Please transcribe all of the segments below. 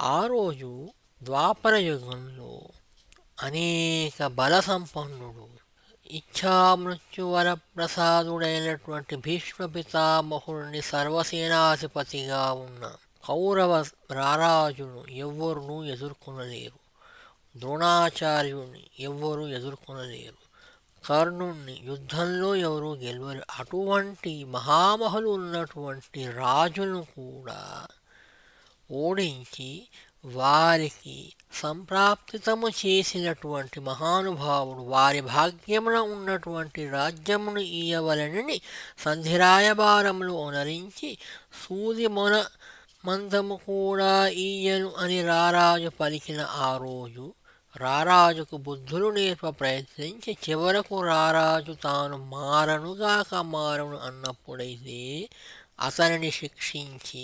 ఆ రోజు ద్వాపర యుగంలో అనేక బల సంపన్నుడు ఇచ్ఛామృత్యువర ప్రసాదుడైనటువంటి భీష్మ పితామహుడిని సర్వసేనాధిపతిగా ఉన్న కౌరవ రారాజును ఎవ్వరునూ ఎదుర్కొనలేరు. ద్రోణాచార్యుని ఎవ్వరూ ఎదుర్కొనలేరు. కర్ణుణ్ణి యుద్ధంలో ఎవరూ గెలవరు. అటువంటి మహామహులు ఉన్నటువంటి రాజును కూడా ఓడించి వారికి సంప్రాప్తితము చేసినటువంటి మహానుభావుడు వారి భాగ్యమున ఉన్నటువంటి రాజ్యమును ఈయవలనని సంధిరాయబారములు ఉనరించి సూది మొన మందము కూడా ఈయను అని రారాజు పలికిన ఆ రోజు రారాజుకు బుద్ధులు నేర్ప ప్రయత్నించి చివరకు రారాజు తాను మారనుగాక మారను అన్నప్పుడైతే అతనిని శిక్షించి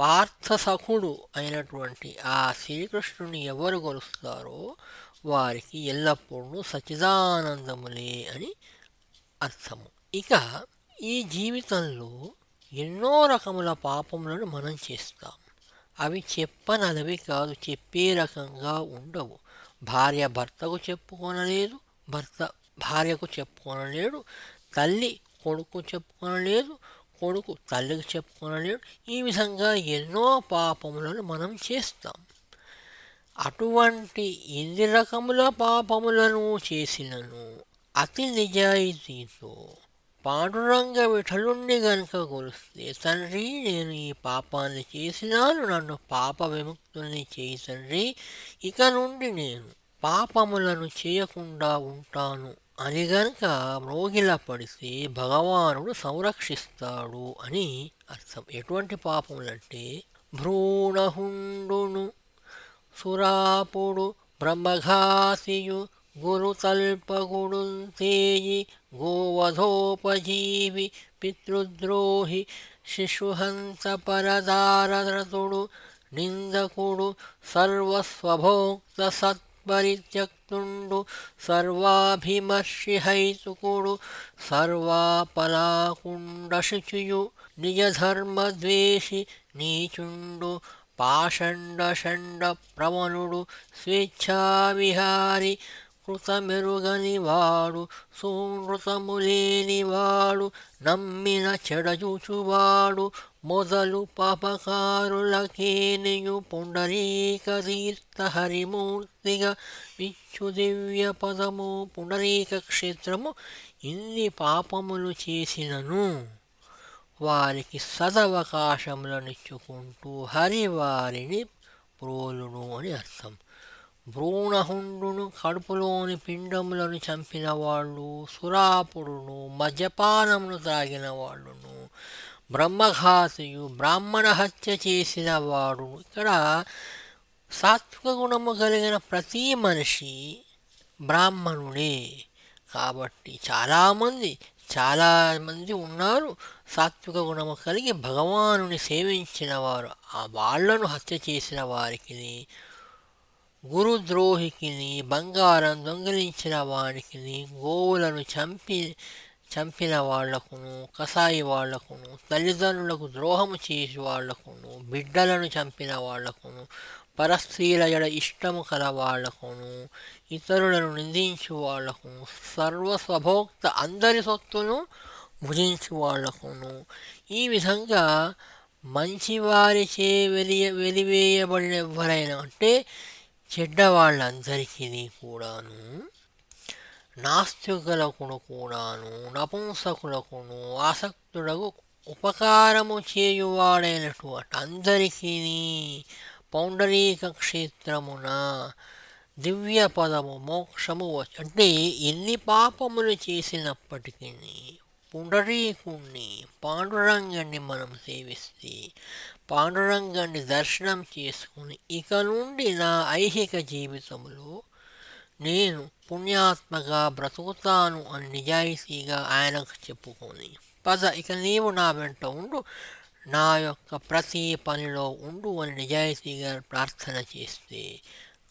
పార్థసఖుడు అయినటువంటి ఆ శ్రీకృష్ణుని ఎవరు కొలుస్తారో వారికి ఎల్లప్పుడూ సచిదానందములే అని అర్థము. ఇక ఈ జీవితంలో ఎన్నో రకముల పాపములను మనం చేస్తాం. అవి చెప్పనలవి కాదు చెప్పే రకంగా ఉండవు. భార్య భర్తకు చెప్పుకొనలేదు భర్త భార్యకు చెప్పుకొనలేడు తల్లి కొడుకు చెప్పుకొనలేదు కొడుకు తల్లికి చెప్పుకొనలేడు. ఈ విధంగా ఎన్నో పాపములను మనం చేస్తాం. అటువంటి ఎన్ని రకముల పాపములను చేసినను? అతి నిజాయితీతో పాండురంగ విఠలుణ్ణి గనుక కొలిస్తే తండ్రి నేను ఈ పాపాన్ని చేసినాను. నన్ను పాప విముక్తుల్ని చేయి తండ్రి. ఇక నుండి నేను పాపములను చేయకుండా ఉంటాను. అది గనుక మ్రోగిల పడితే భగవానుడు సంరక్షిస్తాడు అని అర్థం. ఎటువంటి పాపములంటే భ్రూణహుండును సురాపుడు బ్రహ్మఘాసియు గురు తల్పగుడు తేయి గోవధోపజీవి పితృద్రోహి శిశుహంత పరదారతుడు నిందకుడు సర్వస్వభోక్త సత్పరిత్యక్తుండు సర్వాభిమర్షిహైతుకుడు సర్వాపలాకుండశుచియు నిజధర్మద్వేషి నీచుండు పాషండ షండ ప్రవణుడు స్వేచ్ఛావిహారి కృతమెరుగనివాడు సూనృతములేనివాడు నమ్మిన చెడజూచువాడు మొదలు పాపకారులకేనియు పుండరీక తీర్థ హరిమూర్తిగా విచ్చు పదము పుండరీక క్షేత్రము ఇన్ని పాపములు చేసినను. వారికి సదవకాశములనిచ్చుకుంటూ హరివారిని ప్రోలును అని అర్థం. భ్రూణహుండును కడుపులోని పిండములను చంపిన వాళ్ళు సురాపుడును మద్యపానమును త్రాగిన వాళ్ళును బ్రహ్మఘాతియు బ్రాహ్మణ హత్య చేసిన వాడు ఇక్కడ సాత్విక గుణము కలిగిన ప్రతి మనిషి బ్రాహ్మణుడే. కాబట్టి చాలామంది చాలామంది ఉన్నారు సాత్విక గుణము కలిగి భగవానుని సేవించిన వారు ఆ వాళ్ళను హత్య చేసిన వారికి గురుద్రోహికిని బంగారం దొంగిలించిన వాడికిని గోవులను చంపి చంపిన వాళ్ళకును కసాయి వాళ్ళకును తల్లిదండ్రులకు ద్రోహము చేసి వాళ్ళకును బిడ్డలను చంపిన వాళ్ళకును పరస్త్రీల ఎడ ఇష్టము కల వాళ్ళకును ఇతరులను నిందించు వాళ్ళకును సర్వస్వభోక్త అందరి సొత్తును భుజించు వాళ్ళకును. ఈ విధంగా మంచివారిచే వెలియ వెలివేయబడిన ఎవరైనా అంటే చెడ్డవాళ్ళందరికీ కూడాను నాస్తికులకును కూడాను నపుంసకులకును ఆసక్తులకు ఉపకారము చేయువాడైనటువంటి అందరికీ పౌండరీక క్షేత్రమున దివ్య పదము మోక్షము అంటే ఎన్ని పాపములు చేసినప్పటికీ పుండరీకుణ్ణి పాండురంగాన్ని మనం సేవిస్తే పాండురంగాన్ని దర్శనం చేసుకుని ఇక నుండి నా ఐహిక జీవితంలో నేను పుణ్యాత్మగా బ్రతుకుతాను అని నిజాయితీగా ఆయనకు చెప్పుకొని పద ఇక నీవు నా వెంట ఉండు. నా యొక్క ప్రతి పనిలో ఉండు అని నిజాయితీగా ప్రార్థన చేస్తే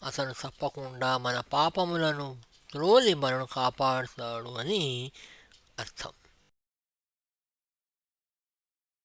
అతను తప్పకుండా మన పాపములను త్రోలి మనను కాపాడుతాడు అని అర్థం.